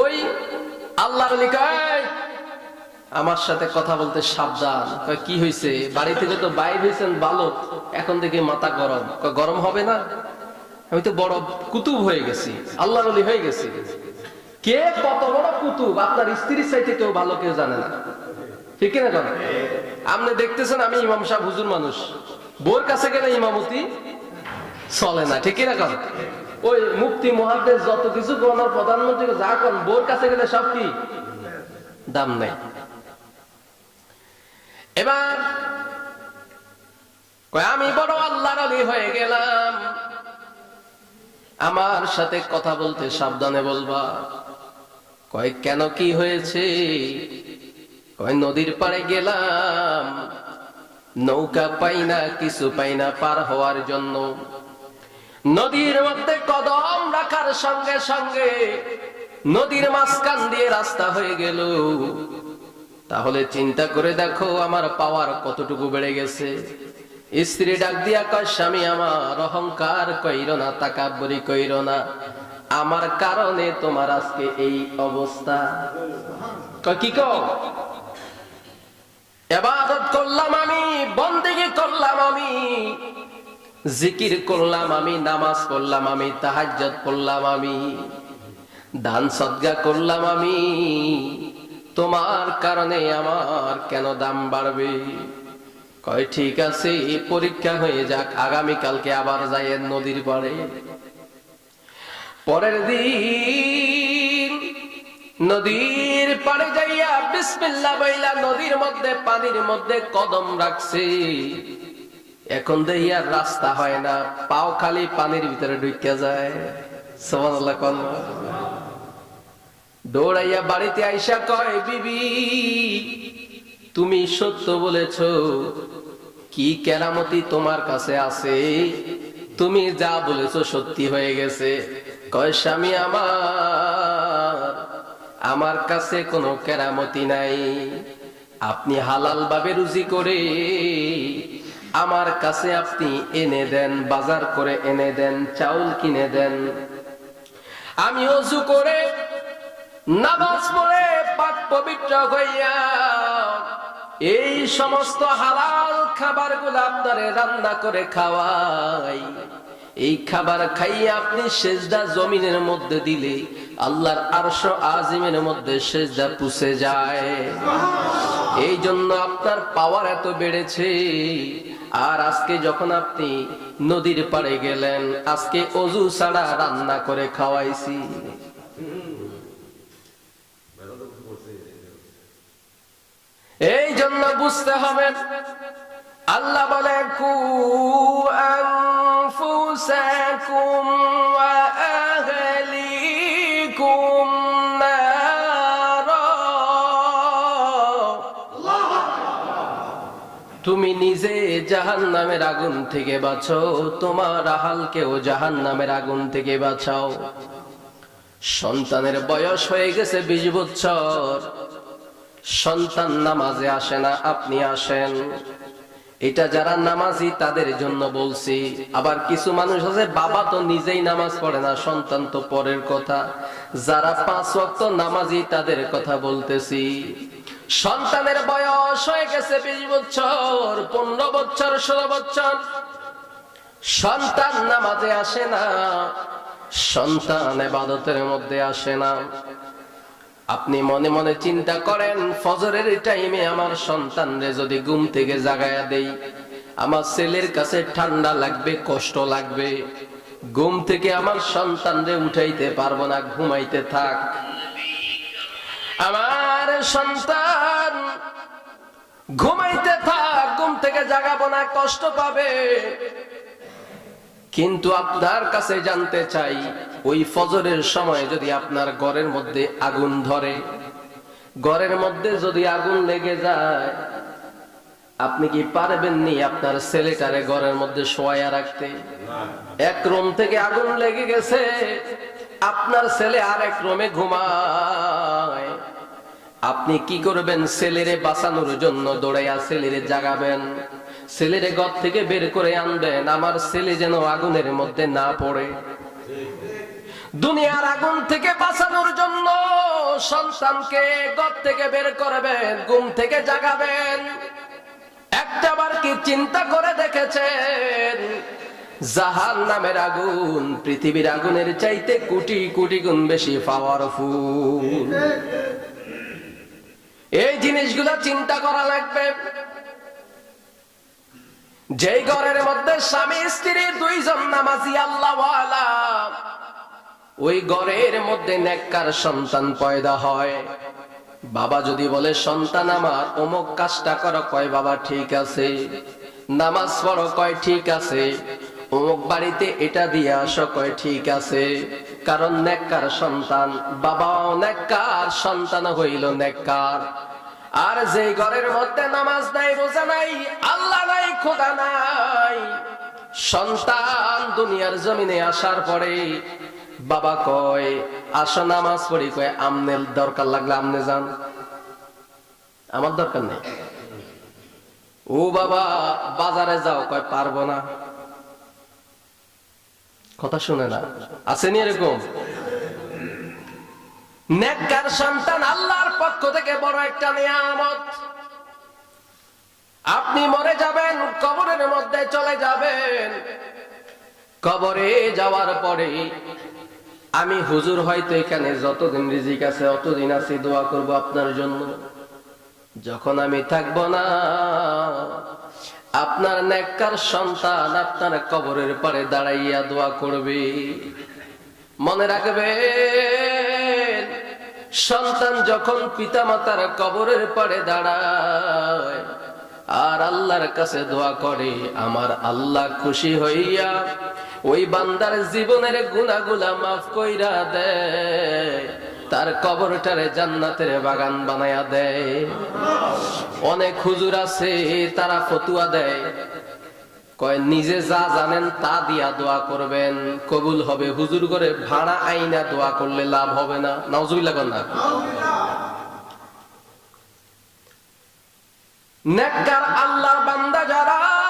ওই আল্লাহর আলী আমার সাথে কথা বলতে সাবধান। কি হয়েছে বাড়ি থেকে তো বাইর হয়েছেন বালক এখন থেকে মাথা গরম। গরম হবে না? আমি তো বড় কুতুব হয়ে গেছি। আল্লাহর আলী হয়ে গেছি। কে? কত বড় কুতুব? আপনার স্ত্রীর চাইতে কেউ ভালো কেউ জানে না। ঠিক না কথা? আপনি দেখতেছেন আমি ইমাম সাহেব হুজুর মানুষ। বোর কাছে গেলে ইমামতি চলে না। ঠিক না কথা? ওই মুক্তি মহাদেশ যত কিছু গণার প্রধানমন্ত্রী যা করেন, বোর কাছে গেলে সব কি? দাম নেই। এবার আমি বড় আল্লাহর আলী হয়ে গেলাম। আমার সাথে কথা বলতে সাবধানে বলবা। কয়, কেন কি হয়েছে? কয়, নদীর পাড়ে গেলাম। নৌকা পাই না, কিছু পাই না, পার হওয়ার জন্য। নদীর মধ্যে কদম রাখার সঙ্গে সঙ্গে নদীর মাঝখান দিয়ে রাস্তা হয়ে গেল। তাহলে চিন্তা করে দেখো আমার পাওয়ার কতটুকু বেড়ে গেছে। স্ত্রী ডাক দিয়া কয়, স্বামী, আমার অহংকার কইর না তাকাবরি কইর না। আমার কারণে তোমার আজকে এই অবস্থা। কি এবাদত করলাম আমি, বন্দেগি করলাম আমি। জিকির করলাম আমি, নামাজ পড়লাম আমি তাহাজ্জত করলাম আমি, দান সদ্গা করলাম আমি। তোমার কারণে আমার কেন দাম বাড়বে? কয়, ঠিক আছে, পরীক্ষা হয়ে যাক, আগামী কালকে আবার যাই নদীর পাড়ে। পরের দিন নদীর পাড়ে যাইয়া বিসমিল্লা বইলা নদীর মধ্যে, পানির মধ্যে কদম রাখছে। এখন দেইয়া রাস্তা হয় না, পাও খালি পানির ভিতরে ঢুকে যায়। সুবহানাল্লাহ, কোন দৌড়াইয়া বাড়িতে আইসা কয়, বিবি, তুমি সত্য বলেছ, কি কেরামতি তোমার কাছে আছে? তুমি যা বলেছ সত্যি হয়ে গেছে। কয়, স্বামী আমার আমার কাছে কোনো কেরামতি নাই। আপনি হালাল ভাবে রুজি করে আমার কাছে আপনি এনে দেন, বাজার করে এনে দেন, চাউল কিনে দেন। আমি অজু করে নামাজ পড়ে পাক পবিত্র হইয়া এই সমস্ত হালাল খাবারগুলো আপনারে রান্না করে খাওয়াই। এই খাবার খাইয়ে আপনি সেজদা জমিনের মধ্যে দিলে আল্লাহর আরশ আজিমের মধ্যে সেজদা পুষে যায়। এই জন্য আপনার পাওয়ার এত বেড়েছে। আর আজকে যখন আপনি নদীর পাড়ে গেলেন, আজকে অজু ছাড়া রান্না করে খাওয়াইছি। এই জন্য বুঝতে হবে, আল্লাহ বলে কু আনফুসাকুম জাহান নামের আগুন থেকে বাঁচো তোমার আহালকেও জাহান নামের আগুন থেকে বাঁচাও। সন্তানের বয়স হয়ে গেছে বিশ বছর। সন্তান নামাজে আসে না, আপনি আসেন। এটা যারা নামাজি, তাদের জন্য বলছি। আবার কিছু মানুষ আছে, বাবা তো নিজেই নামাজ পড়ে না, সন্তান তো পরের কথা। যারা পাঁচ ওয়াক্ত নামাজি, তাদের কথা বলতেছি। সন্তানের বয়স হয়ে গেছে বিশ বছর, পনেরো বছর, ষোলো বছর। সন্তান নামাজে আসে না, সন্তান এবাদতের মধ্যে আসে না। আপনি মনে মনে চিন্তা করেন, ফজরের টাইমে আমার সন্তানরে যদি ঘুম থেকে জাগায়া দেই, আমার ছেলের কাছে ঠান্ডা লাগবে, কষ্ট লাগবে। ঘুম থেকে আমার সন্তানরে উঠাইতে পারব না, ঘুমাইতে থাক। আমার সন্তান ঘুমাইতে থাক, ঘুম থেকে জাগাবো না, কষ্ট পাবে। কিন্তু আপনার কাছে জানতে চাই, ওই ফজরের সময় যদি আপনার ঘরের মধ্যে আগুন ধরে, ঘরের মধ্যে যদি আগুন লেগে যায়, আপনি কি পারবেননি আপনার ছেলেটারে ঘরের মধ্যে শোয়া রাখতে? এক রুম থেকে আগুন লেগে গেছে, আপনার ছেলে আর এক রুমে ঘুমায়। আপনি কি করবেন? ছেলেরে বাঁচানোর জন্য দৌড়াইয়া ছেলেরে জাগাবেন। ছেলেরে ঘর থেকে বের করে আনবেন। আমার ছেলে যেন আগুনের মধ্যে না পড়ে। দুনিয়ার আগুন থেকে বাঁচানোর জন্য সন্তানকে ঘর থেকে বের করবেন, ঘুম থেকে জাগাবেন। একটাবার কি চিন্তা করে দেখেছেন? জাহান নামের আগুন পৃথিবীর আগুনের চাইতে কোটি কোটি গুণ বেশি পাওয়ারফুল এই জিনিসগুলো চিন্তা করা লাগবে। যেই ঘরের মধ্যে স্বামী, স্ত্রী, দুইজন নামাজি, আল্লাহ ওই ঘরের মধ্যে নেককার সন্তান পয়দা হয়। বাবা যদি বলে, সন্তান আমার, অমুক কাজটা করো। কয়, বাবা, ঠিক আছে। নামাজ পড়ো। কয়, ঠিক আছে। অমুক বাড়িতে এটা দিয়ে আসো। কয়, ঠিক আছে। কারণ নেককার সন্তান, বাবাও নেককার, সন্তান হইল নেককার। আর যে ঘরের মধ্যে নামাজ নাই, রোজা নাই, আল্লাহ নাই, খোদা নাই, সন্তান দুনিয়ার জমিনে আসার পরে বাবা কয়, আসো নামাজ পড়ি। কয় আমনের দরকার লাগলে আমনে যান। আমার দরকার নেই। ও বাবা, বাজারে যাও। কয়, পারব না। কথা শুনে না। আসেনি এরকম? নেককার সন্তান আল্লাহর পক্ষ থেকে বড় একটা নিয়ামত। আপনি মরে যাবেন, কবরের মধ্যে চলে যাবেন। কবরে যাওয়ার পরে আমি হুজুর হয়তো এখানে যতদিন রিজিক আছে, অতদিন আছি, দোয়া করব আপনার জন্য। যখন আমি থাকব না আপনার নেককার সন্তান আপনার কবরের পরে দাঁড়াইয়া দোয়া করবে। মনে রাখবেন, সন্তান যখন পিতামাতার কবরের পরে দাঁড়ায় আর আল্লাহর কাছে দোয়া করে, আমার আল্লাহ খুশি হইয়া ওই বান্দার জীবনের গুনাগুলা মাফ কইরা দেয়। তার কবরটারে জান্নাতের বাগান বানায়া দেয়। অনেক হুজুর আছে, তারা ফতুয়া দেয়। কয়, নিজে যা জানেন তা দিয়া দোয়া করবেন। কবুল হবে। হুজুর করে ভাড়া আইনা দোয়া করলে লাভ হবে না। নাউজুবিল্লাহ না। নেককার আল্লাহর বান্দা যারা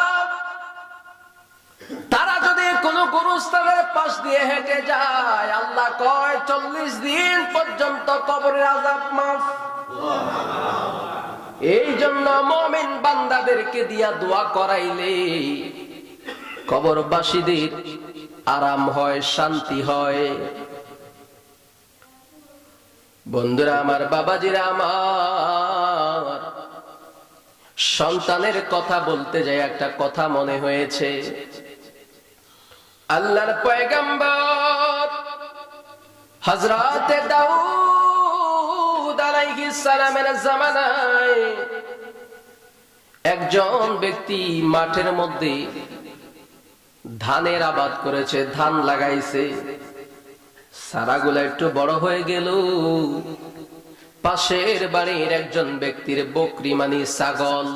কবরবাসীদের আরাম হয়, শান্তি হয়। বন্ধুরা আমার, বাবাজিরা আমার, সন্তানের কথা বলতে যাই, একটা কথা মনে হয়েছে। আল্লাহর পয়গম্বর হজরতে দাউদ আলাইহিস সালামের জামানায় একজন ব্যক্তি মাঠের মধ্যে ধানের আবাদ করেছে, ধান লাগাইছে। সারাগুলা একটু বড় হয়ে গেল। পাশের বাড়ির একজন ব্যক্তির বকরি মানি ছাগল।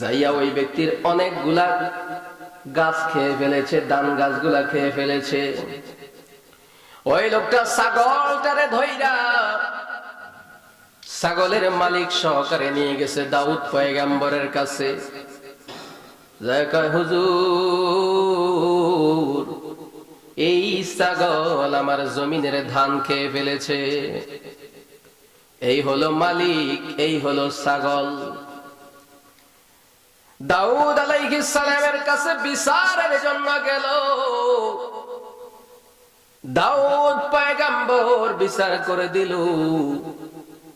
যাইয়া ওই ব্যক্তির অনেকগুলা গাছ খেয়ে ফেলেছে, ধান গাছগুলা খেয়ে ফেলেছে। ওই লোকটা ছাগলটারে ধইরা ছাগলের মালিক সহকারে নিয়ে গেছে দাউদ পয়গাম্বরের কাছে। হুজুর, এই ছাগল আমার জমিনের ধান খেয়ে ফেলেছে। এই হলো মালিক, এই হলো ছাগল। দাউদ আলাইহিস সালামের কাছে বিচারের জন্য গেল। দাউদ পয়গাম্বর বিচার করে দিল,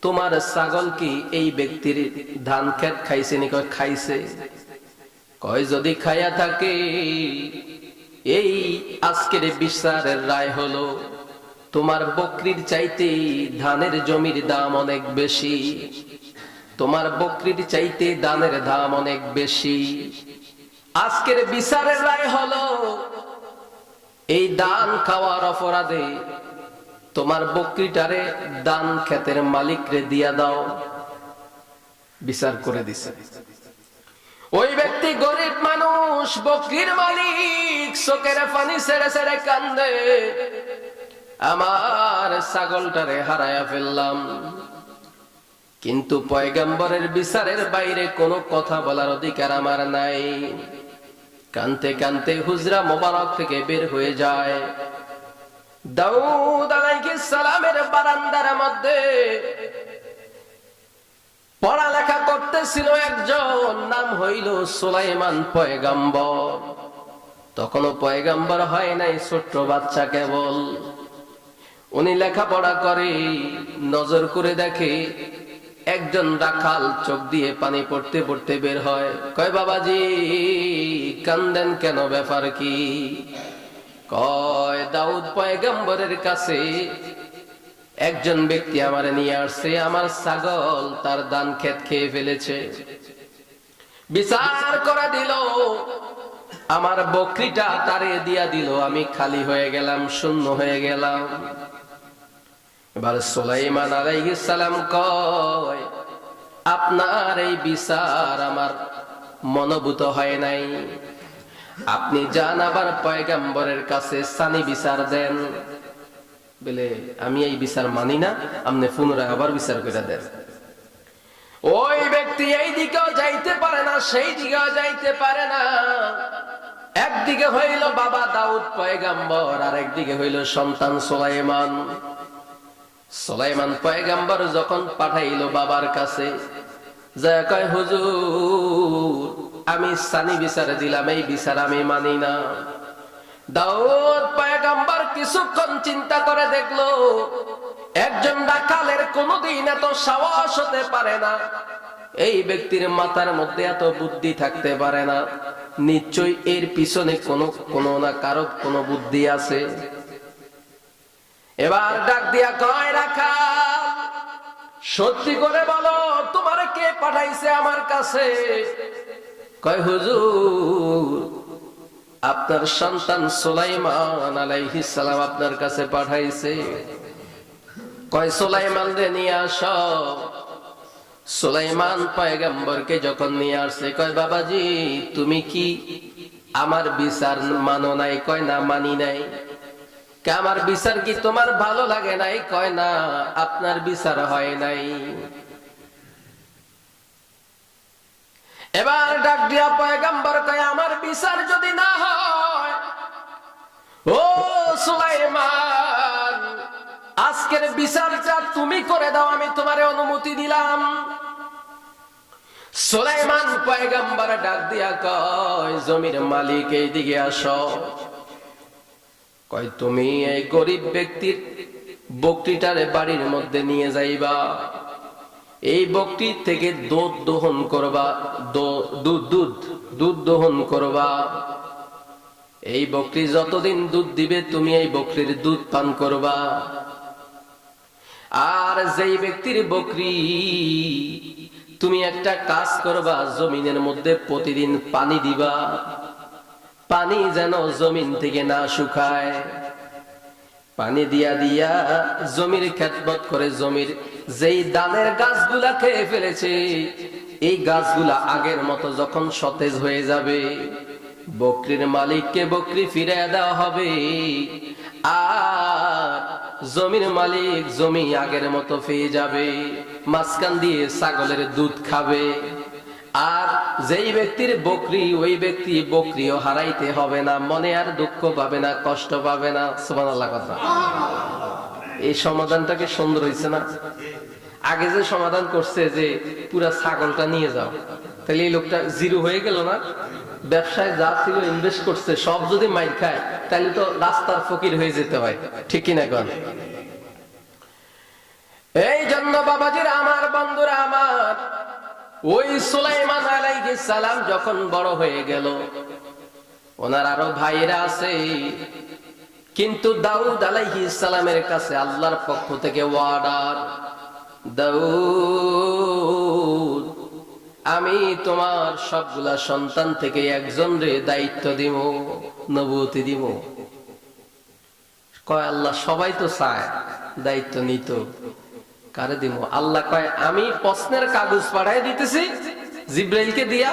তোমার ছাগল কি এই ব্যক্তির ধান খেত খাইছে নি কয় খাইছে? কয়, যদি খাইয়া থাকে, এই আজকের বিচারের রায় হলো, তোমার বকরির চাইতে ধানের জমির দাম অনেক বেশি। তোমার বকরির চাইতে দানের দাম অনেক বেশি। আজকের বিচারের রায় হলো, এই দান খাওয়ার অপরাধে তোমার বকরিটারে দান ক্ষেতের মালিকরে দিয়া দাও। বিচার করে দিছে। ওই ব্যক্তি গরিব মানুষ, বকরির মালিক, চোখের পানি ছেড়ে ছেড়ে কান্দে। আমার ছাগলটারে হারায়া ফেললাম। কিন্তু পয়গাম্বরের বিচারের বাইরে কোনো কথা বলার অধিকার আমার নাই। কানতে কানতে হুজরা মোবারক থেকে বের হয়ে যায়। পড়ালেখা করতেছিল একজন, নাম হইল সুলাইমান পয়গাম্বর। তখনও পয়গাম্বর হয় নাই ছোট্ট বাচ্চা কেবল। উনি লেখাপড়া করে, নজর করে দেখে একজন রাখাল চোখ দিয়ে পানি পড়তে পড়তে বের হয়। কয়, বাবাজি, কান্দেন কেন? ব্যাপার কি? কয়, দাউদ পয়গম্বরের কাছে একজন ব্যক্তি আমার নিয়ে আসছে। আমার ছাগল তার দান ক্ষেত খেয়ে ফেলেছে। বিচার করা দিল। আমার বকরিটা তারে দিয়া দিল। আমি খালি হয়ে গেলাম, শূন্য হয়ে গেলাম। এবার সুলাইমান আলাইহিস সালাম কয়, আপনার এই বিচার আমার মনোভূত হয় নাই। আপনি যান আবার পয়গাম্বরের কাছে সানি বিচার দেন। বলে, আমি এই বিচার মানি না, আপনি পুনরায় আবার বিচার করে দেন। ওই ব্যক্তি এই দিকেও যাইতে পারে না, সেই দিকেও যাইতে পারে না। একদিকে হইল বাবা দাউদ পয়গাম্বর আর একদিকে হইল সন্তান সোলাইমান। সোলাইমান পয়গাম্বর যখন পাঠাইল বাবার কাছে যা কয়, হুজুর, আমি সানি বিচার দিলাম, এই বিচার আমি মানি না। দাউদ পয়গাম্বর কিছুক্ষণ চিন্তা করে দেখল, একজন ডাকালের কোনদিন এত সাহস হতে পারে না। এই ব্যক্তির মাথার মধ্যে এত বুদ্ধি থাকতে পারে না। নিশ্চয়ই এর পিছনে কোনো কোনো না কারও কোনো বুদ্ধি আছে। এবার ডাক দিয়া কয়, রাখা, সত্যি করে বলো, তোমার কে পাঠাইছে আমার কাছে? কয়, হুজুর, আপনার সন্তান সুলাইমান আলাইহিস সালাম আপনার কাছে পাঠাইছে। কয়, সুলাইমান রে, নিয়ে আস। সুলাইমান পয়গম্বরকে যখন নিয়ে আসছে, কয়, বাবাজি, তুমি কি আমার বিচার মানো নাই? কয়, না, মানি নাই। আমার বিচার কি তোমার ভালো লাগে নাই? কয় না, আপনার বিচার হয় নাই। এবার ডাক দিয়া পয়গাম্বর কয়, আমার বিচার যদি না হয়, ও সুলাইমান, আজকের বিচারটা তুমি করে দাও, আমি তোমার অনুমতি দিলাম। সুলাইমান পয়গাম্বর ডাক দিয়া কয়, জমির মালিক এই দিকে আসো। কয়, তুমি এই গরিব ব্যক্তির বকরিটারে বাড়ির মধ্যে নিয়ে যাইবা। এই বকরি থেকে দুধ দহন করবা দুধ দুধ দুধ দহন করবা। এই বকরি যতদিন দুধ দিবে, তুমি এই বকরির দুধ পান করবা। আর যেই ব্যক্তির বকরি তুমি একটা কাজ করবা, জমিনের মধ্যে প্রতিদিন পানি দিবা। পানি যেন জমিন থেকে না শুকায়। পানি দিয়া দিয়া জমির খেতমত করে জমির যেই দানের গাছগুলা খেয়ে ফেলেছে, এই গাছগুলা আগের মতো যখন সতেজ হয়ে যাবে, বকরির মালিককে বকরি ফিরে দেওয়া হবে। আর জমির মালিক জমি আগের মতো পেয়ে যাবে, মাঝখান দিয়ে ছাগলের দুধ খাবে। আর যেই ব্যক্তির বকরি, ওই ব্যক্তি বকরিও হারাইতে হবে না, মনে আর দুঃখ পাবে না, কষ্ট পাবে না, সুবহানাল্লাহ কথা। এই সমাধানটাকে সুন্দর হয়েছে না? আগে যে সমাধান করছে যে পুরা ছাগলটা নিয়ে যাও, তাহলে এই লোকটা জিরো হয়ে গেল না? ব্যবসায় যা ছিল ইনভেস্ট করছে, সব যদি মাইর খায়, তাহলে তো রাস্তার ফকির হয়ে যেতে হয়, ঠিক কিনা কন? এই জন্য বাবাজির, আমার বন্ধুরা, আমার ওই সুলাইমান আলাইহিস সালাম যখন বড় হয়ে গেল, ওনার আরও ভাইরা আছে। কিন্তু দাউদ আলাইহিস সালামের কাছে আল্লাহর পক্ষ থেকে ওয়ার্ডার দাউদ, আমি তোমার সবগুলা সন্তান থেকে একজন রে দায়িত্ব দিব নবুতি দিব কয়, আল্লাহ সবাই তো চায় দায়িত্ব নিত। কারে দিব আল্লাহ কয়, আমি প্রশ্নের কাগজ পাঠাই দিতেছি, জিব্রাইলকে দিয়া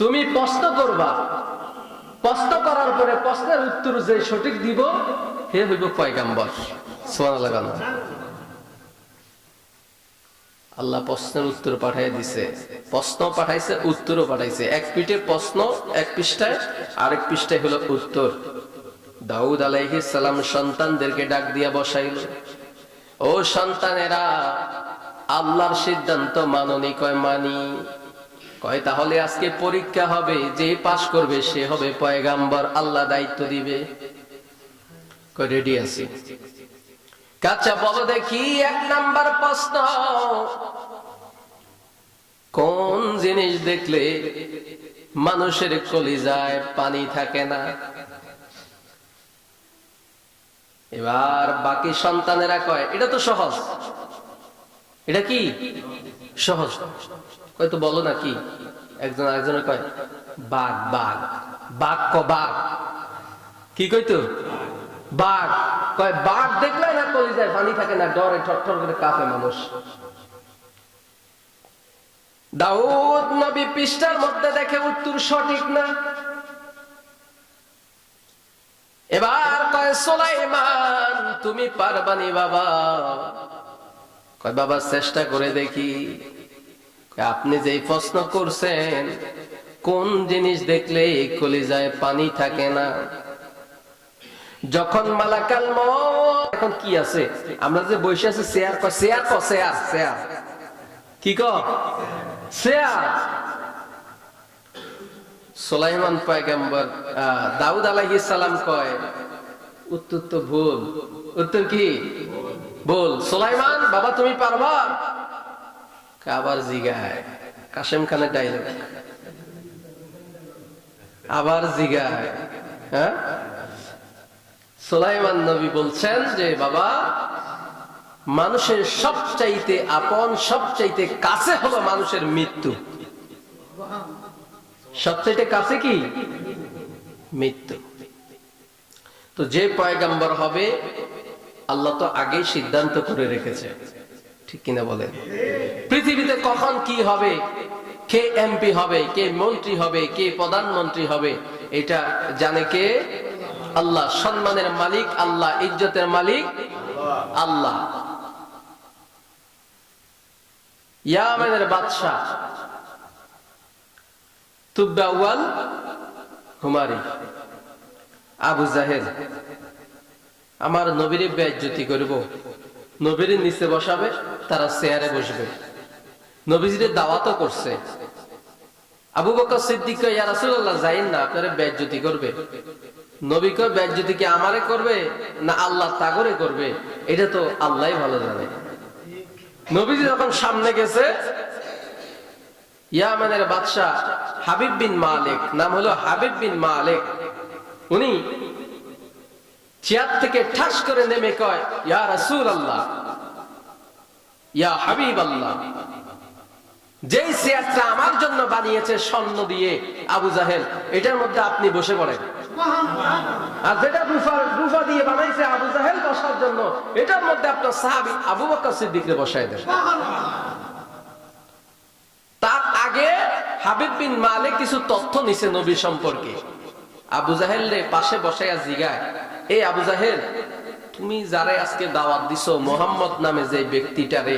তুমি প্রশ্ন করবা। প্রশ্ন করার পরে প্রশ্নের উত্তর যে সঠিক দিব, হে হইব পয়গাম্বর। সুবহানাল্লাহ গান। আল্লাহ প্রশ্নের উত্তর পাঠাই দিছে। প্রশ্ন পাঠাইছে, উত্তরও পাঠাইছে। এক পিঠে প্রশ্ন, এক পৃষ্ঠায়, আরেক পৃষ্ঠায় হলো উত্তর। দাউদ আলাইহিস সালাম সন্তানদেরকে ডাক দিয়া বসাইল। ও সন্তানেরা, আল্লাহর সিদ্ধান্ত মাননি, কয় মানি। কয়, তাহলে আজকে পরীক্ষা হবে, যে পাশ করবে সে হবে পয়গাম্বর, আল্লাহ দায়িত্ব দিবে। কয় রেডি আছি। কাচ্চা, বলো দেখি, এক নাম্বার প্রশ্ন। কোন জিনিস দেখলে মানুষের কলিজায় পানি থাকে না? এবার বাকি সন্তানেরা কয়, এটা তো সহজ। এটা কি? সহজ। কয় তো বলো না কি? একজন আরেকজনের কয়, বাঘ বাঘ। বাঘ ক, বাঘ। কি কইতো বাঘ। কয়, বাঘ দেখলে না কলিজায় পানি থাকে না, ডরে ঠট্টর করে কাঁপে মানুষ। দাউদ নবী পৃষ্ঠার মধ্যে দেখে উত্তর সঠিক না? এবার কয়, সোলাইমান, তুমি পারবানি বাবা? কয়, বাবা, চেষ্টা করে দেখি। আপনি যেই প্রশ্ন করছেন, কোন জিনিস দেখলে এই কলিজায় পানি থাকে না? যখন মালাকাল এখন কি আছে? আমরা যে বসে আছি চেয়ার কয় চেয়ার ক চেয়ার চেয়ার কি ক চেয়ার সোলাইমান পয়গম্বর দাউদ আলাইহিস সালাম কয়, উত্তর তো ভুল। উত্তর কি? বল সোলাইমান, বাবা তুমি পারবা? আবার জিগায়, কাশেম খানের ডাইলগ আবার জিগায় হ্যাঁ? সোলাইমান নবী বলছেন যে, বাবা, মানুষের সবচাইতে আপন, সবচাইতে কাছে হলো মানুষের মৃত্যু। সবচাইতে কাছে কি? মৃত্যু। তো যে পয়গাম্বর হবে, আল্লাহ তো আগেই সিদ্ধান্ত করে রেখেছে। ঠিক কিনা বলেন? পৃথিবীতে কখন কি হবে? কে এমপি হবে? কে মন্ত্রী হবে? কে প্রধানমন্ত্রী হবে? এটা জানে কে? আল্লাহ। সম্মানের মালিক আল্লাহ, ইজ্জতের মালিক আল্লাহ। ইয়ামেনের বাদশাহ তুব্বাওয়াল হুমারি। আবু জাহেদ আমার নবীরে বেজ্জতি করব। নবীর নিচে বসাবে, তারা চেয়ারে বসবে। নবীজিরে দাওয়াতও করছে। আবু বকর সিদ্দিক ইয়া যাইন না, আপনারা বেজ্জতি করবে। নবী কয়, বেজ্জতি কি আমারে করবে না আল্লাহ তাগরে করবে? এটা তো আল্লাহই ভালো জানে। নবীজি যখন সামনে গেছে ইয়ামানের বাদশাহ হাবিব বিন মালিক, নাম হলো হাবিব বিন মালিক। উনি চেয়ার থেকে ঠাস করে নেমে কয়, ইয়া রাসূল আল্লাহ ইয়া হাবিব আল্লাহ যেই চেয়ারটা আমার জন্য বানিয়েছে স্বর্ণ দিয়ে, আবু জাহেল, এটার মধ্যে আপনি বসে পড়েন। আর যেটা রুফা রুফা দিয়ে বানাইছে আবু জাহেল বসার জন্য, এটার মধ্যে আপনার সাহাবি আবু বকর সিদ্দিকরে বসাই দেন। আগে হাবিব বিন মালিক কিছু তথ্য নিছে নবী সম্পর্কে। আবু জাহেল রে পাশে বসাইয়া জিগায় এই আবু জাহেল, তুমি যারে আজকে দাওয়াত দিছো মোহাম্মদ নামে যে ব্যক্তিটারে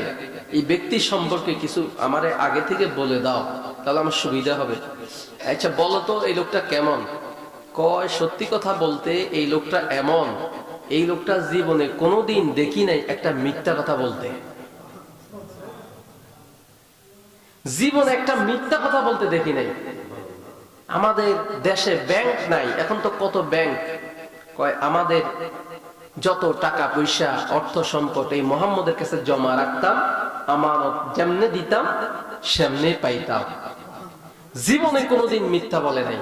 এই ব্যক্তি সম্পর্কে কিছু আমারে আগে থেকে বলে দাও, তাহলে আমার সুবিধা হবে। আচ্ছা বলো তো, এই লোকটা কেমন? কয়, সত্যি কথা বলতে এই লোকটা এমন, এই লোকটা জীবনে কোনোদিন দেখি নাই একটা মিথ্যা কথা বলতে। জীবন একটা মিথ্যা কথা বলতে দেখি নাই। আমাদের দেশে ব্যাংক নাই, এখন তো কত ব্যাংক কয়, আমাদের যত টাকা পয়সা, অর্থ সম্পদ এই মোহাম্মদের কাছে জমা রাখতাম, আমানত যেমনে দিতাম, সেমনে পাইতাম। জীবনে কোনোদিন মিথ্যা বলে নাই।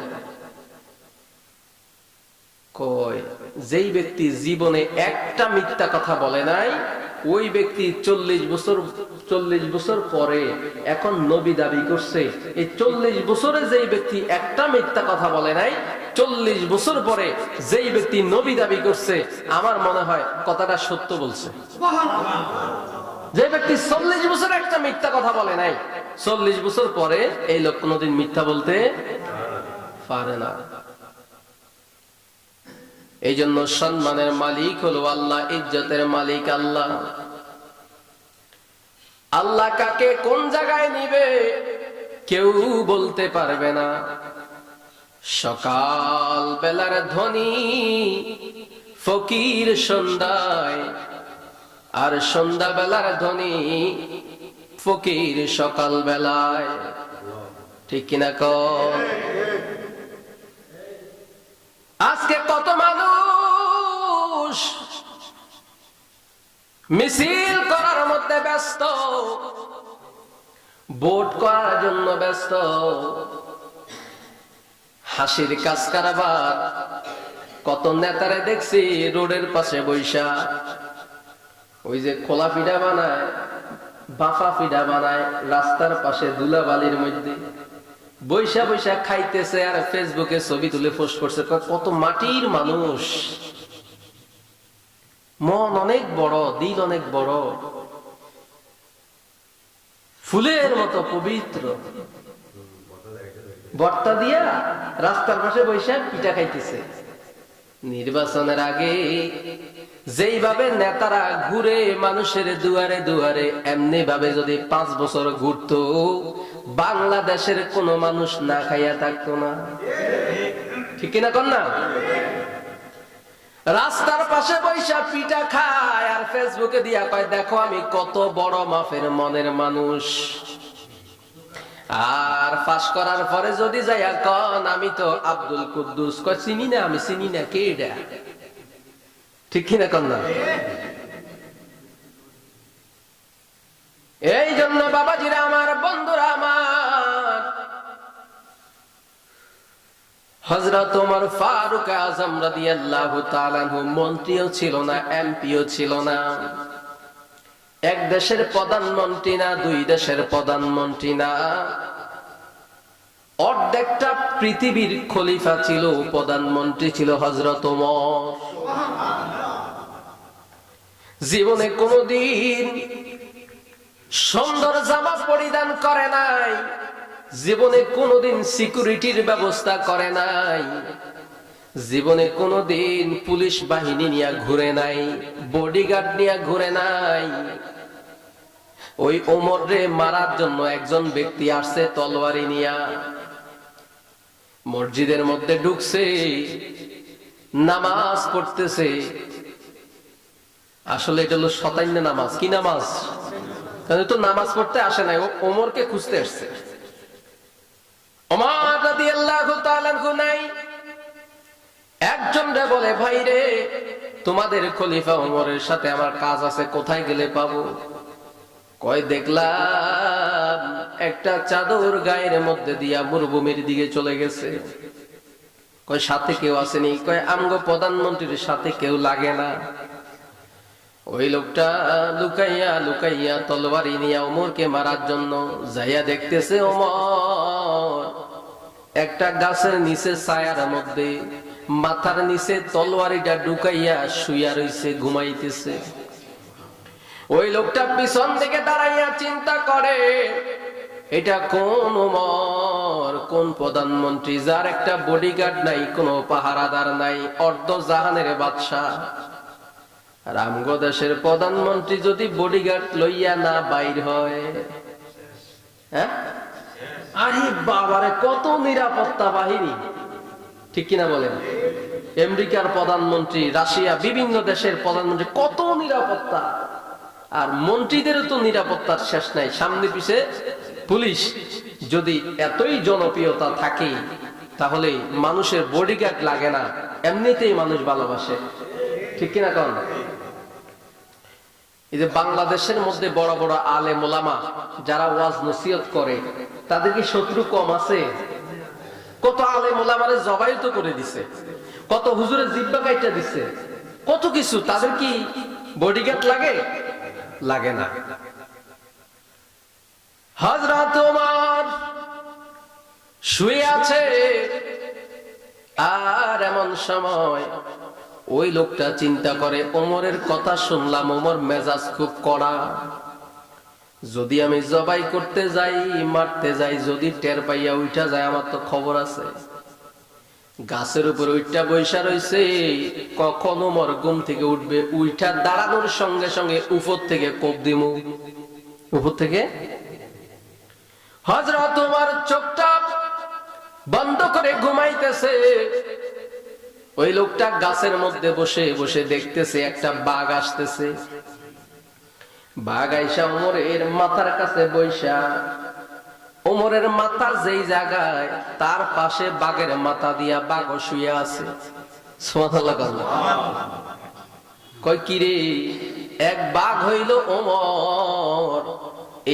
কয়, যেই ব্যক্তি জীবনে একটা মিথ্যা কথা বলে নাই ওই ব্যক্তি চল্লিশ বছর চল্লিশ বছর পরে এখন নবী দাবি করছে, এই চল্লিশ বছরে যেই ব্যক্তি একটা মিথ্যা কথা বলে নাই, চল্লিশ বছর পরে যেই ব্যক্তি নবী দাবি করছে, আমার মনে হয় কথাটা সত্য বলছে। যে ব্যক্তি চল্লিশ বছর একটা মিথ্যা কথা বলে নাই, চল্লিশ বছর পরে এই লোক কোনোদিন মিথ্যা বলতে পারে না। এই জন্য সম্মানের মালিক হলো আল্লাহ, ইজ্জতের মালিক আল্লাহ। আল্লাহ কাকে কোন জায়গায় নিবে কেউ বলতে পারবে না। সকাল বেলার ধ্বনি ফকির সন্ধ্যায়, আর সন্ধ্যা বেলার ধ্বনি ফকির সকাল বেলায়। ঠিক কিনা কর মিছিল করার মধ্যে ব্যস্ত। ভোট করার জন্য ব্যস্ত। হাসির কাজ কারবার। কত নেতারে দেখছি রোডের পাশে বৈশা। ওই যে খোলা পিঠা বানায়, বাফা পিঠা বানায়, রাস্তার পাশে ধুলাবালির মধ্যে। বৈশা বৈশা খাইতেছে আর ফেসবুকে ছবি তুলে পোস্ট করছে। কত মাটির মানুষ। মন অনেক বড়, দিল অনেক বড়। ফুলের মতো পবিত্র। বর্তা দিয়া রাস্তার পাশে বৈশা পিঠা খাইতেছে। নির্বাচনের আগে যেইভাবে নেতারা ঘুরে মানুষের দুয়ারে দুয়ারে এমনি ভাবে যদি পাঁচ বছর ঘুরতো, বাংলাদেশের কোন মানুষ না খাইয়া থাকতো না। ঠিক কিনা না রাস্তার পাশে বৈশা পিঠা খায় আর ফেসবুকে দিয়া কয়, দেখো আমি কত বড় মাফের মনের মানুষ। আর পাস করার পরে যদি যাইয়া কন, আমি তো আব্দুল কুদ্দুস। কয়, চিনি না আমি, চিনি না, কে এটা? ঠিক কিনা কন না? এই জন্য বাবাজিরা, আমার বন্ধুরা, আমার হজরত ওমর ফারুক আজম রাদিয়াল্লাহু মন্ত্রীও ছিল না, এমপিও ছিল না। এক দেশের প্রধানমন্ত্রী না, দুই দেশের প্রধানমন্ত্রী না। অর্ধেকটা পৃথিবীর খলিফা ছিল, প্রধানমন্ত্রী ছিল হজরত ওমর। জীবনে কোনদিন সুন্দর জামা পরিধান করে নাই। জীবনে কোনোদিন সিকিউরিটির ব্যবস্থা করে নাই। জীবনে কোনোদিন পুলিশ বাহিনী নিয়ে ঘুরে নাই, বডিগার্ড নিয়ে ঘুরে নাই। ওই ওমরে মারার জন্য একজন ব্যক্তি আসছে তলোয়ারি নিয়া। মসজিদের মধ্যে ঢুকছে, নামাজ পড়তেছে। আসলে এটা হলো শতান্য নামাজ। কি নামাজ? তো নামাজ পড়তে আসে নাই ওমরকে খুঁজতে আসছে ওমর রাদিয়াল্লাহু তাআলা আনহু নাই একজন বলে, ভাই রে, তোমাদের খলিফা ওমরের সাথে আমার কাজ আছে, কোথায় গেলে পাবো? কয়, দেখলাম একটা চাদর গায়ের মধ্যে দিয়া মরুভূমির দিকে চলে গেছে। কয়, সাথে কেউ আসেনি? কয়, আমগো প্রধানমন্ত্রীর সাথে কেউ লাগে না। ওই লোকটা লুকাইয়া লুকাইয়া তলবারি নিয়ে ওমরকে মারার জন্য যাইয়া দেখতেছে ওমর একটা গাছের নিচে ছায়ার মধ্যে মাথার নিচে তলোয়ারিটা ঢুকাইয়া শুইয়া রইছে, ঘুমাইতেছে। ওই লোকটা পিছন থেকে দাঁড়াইয়া চিন্তা করে, এটা কোন ওমর কোন প্রধানমন্ত্রী, যার একটা বডিগার্ড নাই, কোনো পাহারাদার নাই, অর্ধ জাহানের বাদশাহ। রামগ দেশের প্রধানমন্ত্রী যদি বডিগার্ড লইয়া না বাইর হয় হ্যাঁ? আরে বাবারে, কত নিরাপত্তা বাহিনী। ঠিক কিনা বলেন? আমেরিকার প্রধানমন্ত্রী, রাশিয়া, বিভিন্ন দেশের প্রধানমন্ত্রী, কত নিরাপত্তা? আর মন্ত্রীদেরও তো নিরাপত্তার শেষ নাই। সামনে পিছে পুলিশ। যদি এতই জনপ্রিয়তা থাকে, তাহলে মানুষের বডিগার্ড লাগে না। এমনিতেই মানুষ ভালোবাসে। ঠিক কিনা কন? এই যে বাংলাদেশের মধ্যে বড় বড় আলে মোলামা যারা ওয়াজ নসিহত করে, তাদের কি শত্রু কম আছে? কত আলে মোলামারে জবাই তো করে দিছে। কত হুজুরের জিব্বা কাইটা দিছে? কত কিছু? তাদের কি বডিগার্ড লাগে? লাগে না। হজরত তোমার শুয়ে আছে, আর এমন সময় ওই লোকটা চিন্তা করে, ওমরের কথা শুনলাম, ওমর মেজাজ খুব কড়া। যদি আমি জবাই করতে যাই, মারতে যাই, যদি টের পাইয়া উঠা যায়, আমার তো খবর আছে। গাছের উপর উইটা বৈশা রয়েছে কখন ওমর ঘুম থেকে উঠবে উইটা দাঁড়ানোর সঙ্গে সঙ্গে উপর থেকে কোপ দিমু। উপর থেকে? হজরত তোমার চোখটা বন্ধ করে ঘুমাইতেছে। ওই লোকটা গাছের মধ্যে বসে বসে দেখতেছে একটা বাঘ আসতেছে। বাঘ আইসা ওমরের মাথার কাছে বৈশা ওমরের মাথার যেই জায়গায়, তার পাশে বাঘের মাথা দিয়া বাঘ শুয়ে আছে। কয় কিরে এক বাঘ হইল ওমর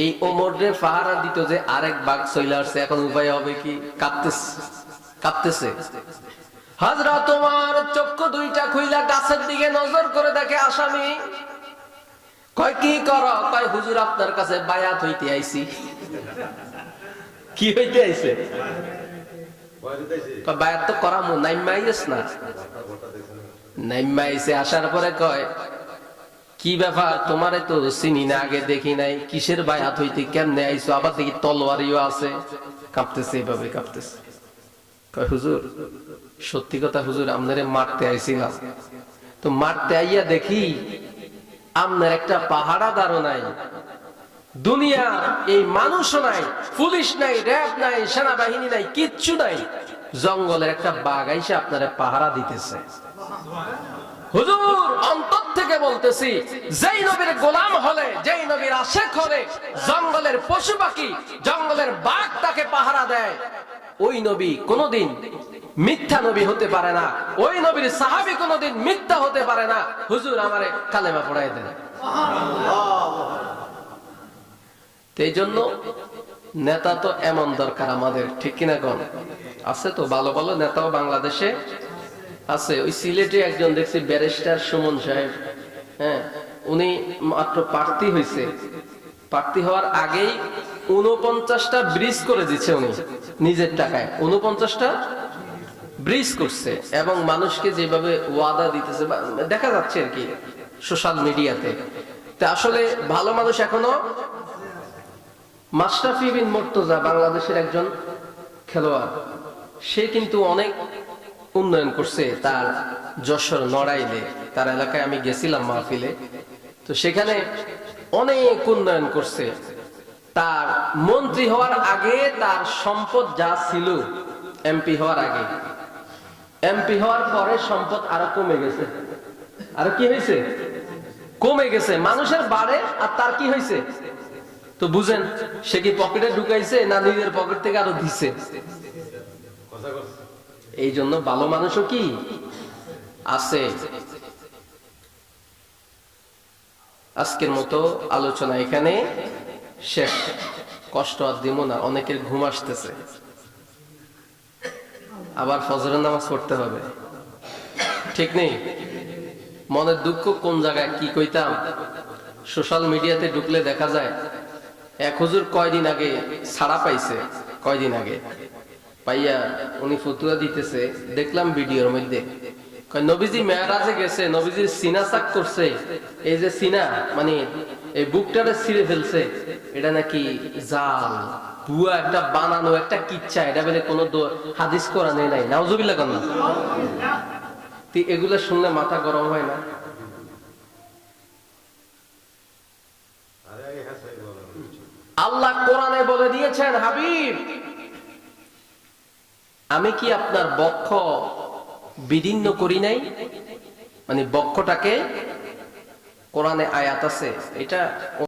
এই ওমর রে পাহারা দিত যে আরেক বাঘ চলে আসছে। এখন উপায় হবে কি? কাঁপতেছে কাঁপতেছে। হাজরা তোমার চক্ষু দুইটা খুইলা গাছের দিকে নজর করে দেখে আসামি। কয়, কি কর? কয়, হুজুর আপনার কাছে বায়াত হইতে আইছি। কি হইতে আইছে? বায়াত তো করামু নাইমা আইস না? নাইমা আইছে আসার পরে কয় কি ব্যাপার তোমারে তো চিনি না আগে দেখি নাই কিসের বায়াত হইতে কেমনে আইছো? আবার দেখি তলোয়ারিও আছে। কাঁপতেছে এভাবে কাঁপতেছে। কয় হুজুর সত্যি কথা হুজুর আপনারে মারতে আইছিলাম। তো মারতে আইয়া দেখি আপনার একটা পাহাড়া দাঁড়ো নাই। দুনিয়া এই মানুষও নাই, পুলিশ নাই, র্যাব নাই, সেনাবাহিনী নাই, কিচ্ছু নাই। জঙ্গলের একটা বাঘ আইসে আপনারা পাহারা দিতেছে। হুজুর, অন্তর থেকে বলতেছি, যেই নবীর গোলাম হলে, যেই নবীর আশেক হলে, জঙ্গলের পশু পাখি, জঙ্গলের বাঘ তাকে পাহারা দেয়। ওই নবী কোনদিন মিথ্যা নবী হতে পারে না, ওই নবীর সাহাবি কোনদিন মিথ্যা হতে পারে না। হুজুর, আমারে কালেমা পড়াই দেন। তো এই জন্য নেতা তো এমন দরকার আমাদের, ঠিক কিনা কোন? আছে তো, ভালো ভালো নেতাও বাংলাদেশে আছে। ওই সিলেটে একজন দেখছি ব্যারিস্টার সুমন সাহেব হ্যাঁ উনি মাত্র প্রার্থী হয়েছে প্রার্থী হওয়ার আগেই উনপঞ্চাশটা ব্রিজ করে দিচ্ছে উনি নিজের টাকায়। উনপঞ্চাশটা ব্রিজ করছে এবং মানুষকে যেভাবে ওয়াদা দিতেছে দেখা যাচ্ছে আর কি, সোশ্যাল মিডিয়াতে। তা আসলে ভালো মানুষ এখনও মাস্টাফি বিন মর্তজা বাংলাদেশের একজন খেলোয়াড়। সে কিন্তু অনেক উন্নয়ন করছে তার যশোর নড়াইলে। তার এলাকায় আমি গেছিলাম মাহফিলে। তো সেখানে অনেক উন্নয়ন করছে। তার মন্ত্রী হওয়ার আগে তার সম্পদ যা ছিল এমপি হওয়ার আগে। এমপি হওয়ার পরে সম্পদ আরও কমে গেছে। আরও কি হয়েছে? কমে গেছে। মানুষের বাড়ে আর তার কি হয়েছে? তো বুঝেন, সে কি পকেটে ঢুকাইছে না নিজের পকেট থেকে আরও দিছে? এই জন্য ভালো মানুষও কি আছে? আজকের মতো আলোচনা এখানে শেষ। কষ্ট আর দিব না, অনেকের ঘুম আসতেছে। আবার ফজরের নামাজ পড়তে হবে। ঠিক নেই? মনের দুঃখ কোন জায়গায়, কি কইতাম? সোশ্যাল মিডিয়াতে ঢুকলে দেখা যায় এক হুজুর কয়দিন আগে ছাড়া পাইছে, কয়দিন আগে? পাইয়া উনি ফতুয়া দিতেছে, দেখলাম ভিডিওর মধ্যে। নবীজি মেয়ারাজে গেছে, নবীজি সিনা চাক করছে। এই যে সিনা মানে এই বুকটারে ছিঁড়ে ফেলছে, এটা নাকি জাল। ভুয়া একটা বানানো, একটা কিচ্ছা, এটা বলে কোনো হাদিস করা নেই। নাই তুই এগুলো শুনলে মাথা গরম হয় না? আল্লাহ কোরআনে বলে দিয়েছেন, হাবিব, আমি কি আপনার বক্ষ বিদীর্ণ করি নাই? মানে বক্ষটাকে কোরআনে আয়াত আছে, এটা